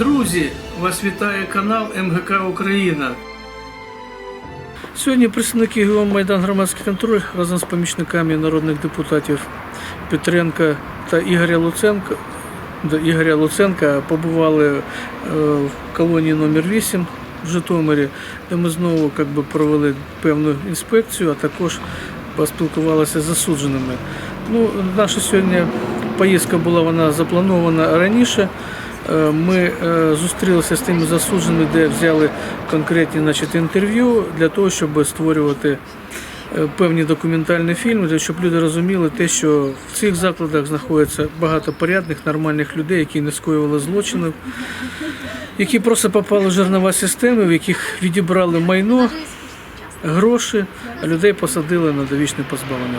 Друзі, вас вітає канал МГК Україна. Сьогодні представники ГО Майдан Громадський контроль разом з помічниками народних депутатів Петренка та Ігоря Луценка, до Ігоря Луценка побували е, в колонії номер 8 в Житомирі, де ми знову как би, провели певну інспекцію, а також поспілкувалися з засудженими. Ну, наша сьогодні поїздка була вона запланована раніше. Е, Ми е, зустрілися з тими засудженими, де взяли конкретні значить, інтерв'ю для того, щоб створювати е, певні документальні фільми, щоб люди розуміли те, що в цих закладах знаходиться багато порядних, нормальних людей, які не скоювали злочинів, які просто попали в жернова системи, в яких відібрали майно, гроші, а людей посадили на довічне позбавлення